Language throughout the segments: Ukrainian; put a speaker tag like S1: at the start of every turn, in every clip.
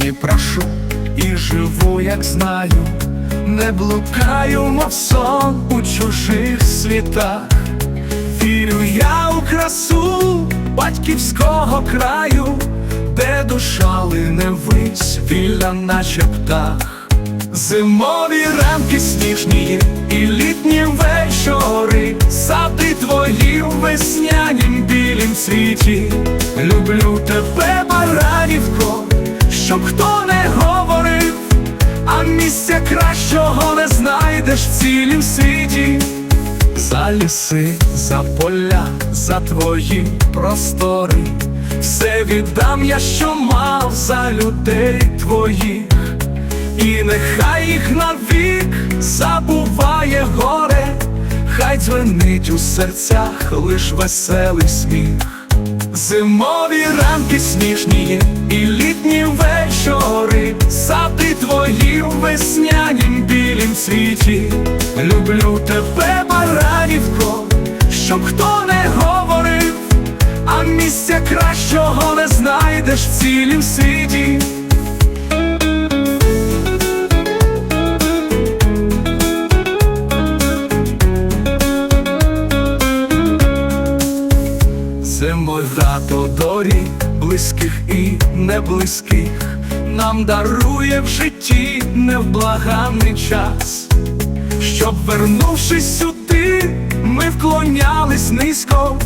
S1: душу і живу, як знаю, не блукаю, мов сон у чужих світах. Вірю я у красу батьківського краю, де душа лине вись, вільна, наче птах. Зимові ранки сніжні і літні вечори, сади твої в веснянім білім світі. Люблю тебе, баранівко, щоб хто не говорив, а місця кращого не знайдеш в цілім світі. За ліси, за поля, за твої простори, все віддам я, що мав за людей твоїх, і нехай їх навік забуває горе, хай дзвенить у серцях лиш веселий сміх. Зимові ранки сніжні і веснянім білім світі. Люблю тебе, баранівко, щоб хто не говорив, а місця кращого не знайдеш в цілім світі. Зимой рато доріг, близьких і неблизьких, нам дарує в житті невблаганний час, щоб, вернувшись сюди, ми вклонялись низько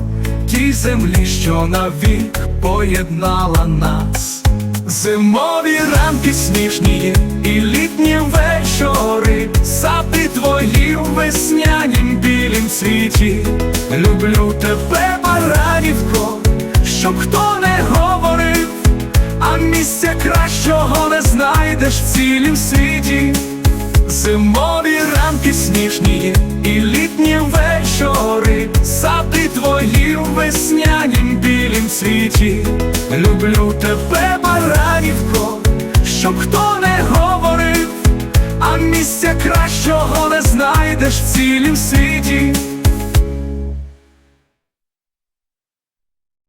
S1: тій землі, що навік поєднала нас. Зимові ранки сніжні і літні вечори, сади твої в веснянім білім світі. Люблю тебе, баранівко, кращого не знайдеш в цілім світі. Зимові ранки сніжні і літні вечори, сади твої в веснянім білім світі. Люблю тебе, баранівко, щоб хто не говорив, а місця кращого не знайдеш в цілім світі.